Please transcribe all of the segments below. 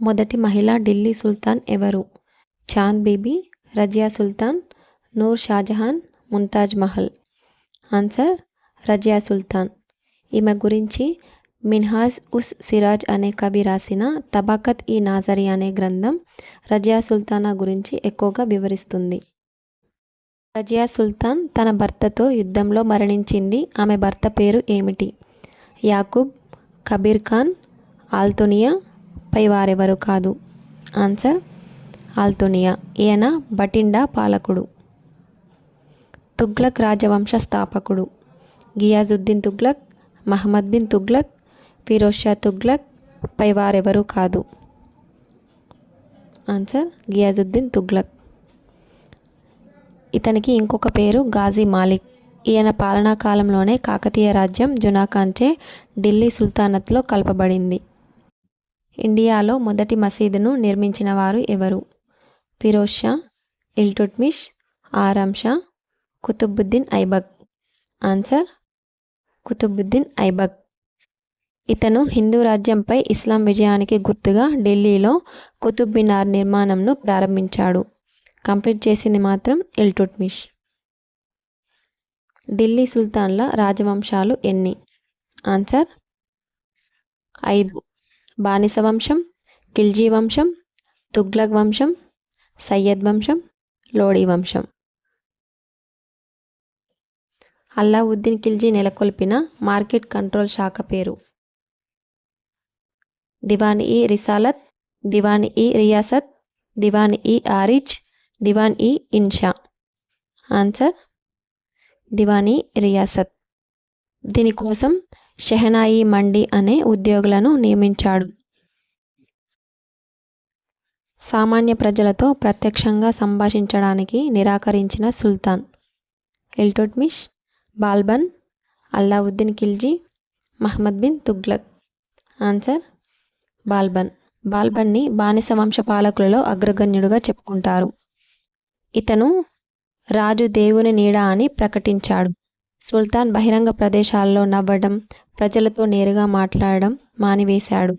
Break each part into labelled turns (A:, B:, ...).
A: మొదటి మహిళా ఢిల్లీ సుల్తాన్ ఎవరు? చాంద్ బీబీ రజియా సుల్తాన్ నూర్ షాజహాన్ ముంతాజ్ మహల్. ఆన్సర్ రజియా సుల్తాన్. ఈమె గురించి మిన్హాజ్ ఉస్ సిరాజ్ అనే కవి రాసిన తబాకత్ ఈ నాజరి అనే గ్రంథం రజియా సుల్తానా గురించి ఎక్కువగా వివరిస్తుంది. రజియా సుల్తాన్ తన భర్తతో యుద్ధంలో మరణించింది. ఆమె భర్త పేరు ఏమిటి? యాకూబ్ కబీర్ ఖాన్ ఆల్తోనియా పై వారెవరు కాదు? ఆన్సర్ ఆల్తోనియా. ఈయన బటిండా పాలకుడు. తుగ్లక్ రాజవంశ స్థాపకుడు. గియాజుద్దీన్ తుగ్లక్ మహమ్మద్ బిన్ తుగ్లక్ ఫిరోజ్ షా తుగ్లక్ పైవారెవరు కాదు? ఆన్సర్ గియాజుద్దీన్ తుగ్లక్. ఇతనికి ఇంకొక పేరు గాజీ మాలిక్. ఈయన పాలనా కాలంలోనే కాకతీయ రాజ్యం జునాఖాన్చే ఢిల్లీ సుల్తానత్లో కలపబడింది. ఇండియాలో మొదటి మసీదును నిర్మించిన వారు ఎవరు? ఫిరోజ్ షా ఇల్టుట్మిష్ ఆరాం షా కుతుబుద్దీన్ ఐబక్. ఆన్సర్ కుతుబుద్దీన్ ఐబక్. ఇతను హిందూ రాజ్యంపై ఇస్లాం విజయానికి గుర్తుగా ఢిల్లీలో కుతుబ్ మినార్ నిర్మాణంను ప్రారంభించాడు. కంప్లీట్ చేసింది మాత్రం ఇల్టుట్మిష్ ఢిల్లీ సుల్తాన్ల రాజవంశాలు ఎన్ని? ఆన్సర్ ఐదు. బానిస వంశం ఖిల్జీ వంశం తుగ్లక్ వంశం సయ్యద్ వంశం లోడీ వంశం అల్లావుద్దీన్ ఖిల్జీ నెలకొల్పిన మార్కెట్ కంట్రోల్ శాఖ పేరు. దివాన్ ఈ రిసాలత్ దివాన్ ఈ రియాసత్ దివాన్ ఈ ఆరిజ్ దివాన్ ఈ ఇన్షా. ఆన్సర్ దివానీ రియాసత్. దీనికోసం షెహనాయి మండి అనే ఉద్యోగులను నియమించాడు. సామాన్య ప్రజలతో ప్రత్యక్షంగా సంభాషించడానికి నిరాకరించిన సుల్తాన్ ఇల్టుట్మిష్ బాల్బన్ అల్లావుద్దీన్ ఖిల్జీ మహమ్మద్ బిన్ తుగ్లక్. ఆన్సర్ బాల్బన్. బాల్బన్ని బానిస వంశ పాలకులలో అగ్రగణ్యుడుగా చెప్పుకుంటారు. ఇతను రాజు దేవుని నీడ అని ప్రకటించాడు. సుల్తాన్ బహిరంగ ప్రదేశాల్లో నవ్వడం ప్రజలతో నేరుగా మాట్లాడడం మానివేశాడు.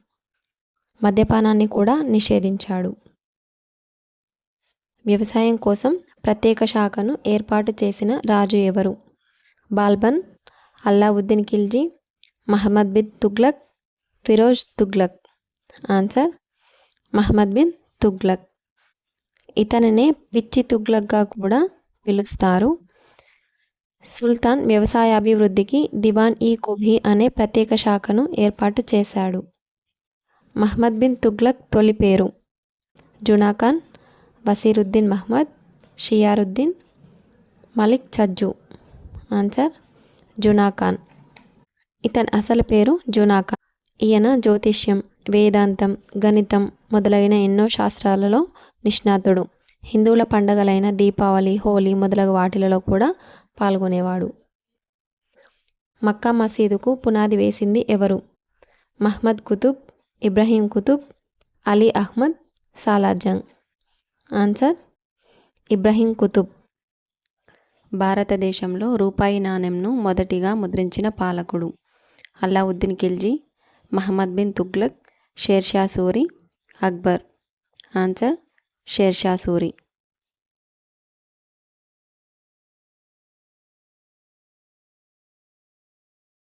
A: మద్యపానాన్ని కూడా నిషేధించాడు. వ్యవసాయం కోసం ప్రత్యేక శాఖను ఏర్పాటు చేసిన రాజు ఎవరు? బాల్బన్ అల్లావుద్దీన్ ఖిల్జీ మహమ్మద్ బిన్ తుగ్లక్ ఫిరోజ్ తుగ్లక్. ఆన్సర్ మహమ్మద్ బిన్ తుగ్లక్. ఇతనినే పిచ్చి తుగ్లక్గా కూడా పిలుస్తారు. సుల్తాన్ వ్యవసాయాభివృద్ధికి దివాన్ ఈ కుహి అనే ప్రత్యేక శాఖను ఏర్పాటు చేశాడు. మహ్మద్ బిన్ తుగ్లక్ తొలి పేరు. జునాఖాన్ వసీరుద్దీన్ మహ్మద్ షియారుద్దీన్ మలిక్ చజ్జు. ఆన్సర్ జునాఖాన్. ఇతని అసలు పేరు జునాఖాన్. ఈయన జ్యోతిష్యం వేదాంతం గణితం మొదలైన ఎన్నో శాస్త్రాలలో నిష్ణాతుడు. హిందువుల పండగలైన దీపావళి హోలీ మొదలగు వాటిలలో కూడా పాల్గొనేవాడు. మక్కా మసీదుకు పునాది వేసింది ఎవరు? మహ్మద్ కుతుబ్ ఇబ్రహీం కుతుబ్ అలీ అహ్మద్ సాలాజంగ్ ఆన్సర్? ఇబ్రహీం కుతుబ్. భారతదేశంలో రూపాయి నాణెంను మొదటిగా ముద్రించిన పాలకుడు అల్లావుద్దీన్ ఖిల్జీ మహమ్మద్ బిన్ తుగ్లక్ షేర్షా సూరి అక్బర్. ఆన్సర్? షేర్షా సూరి.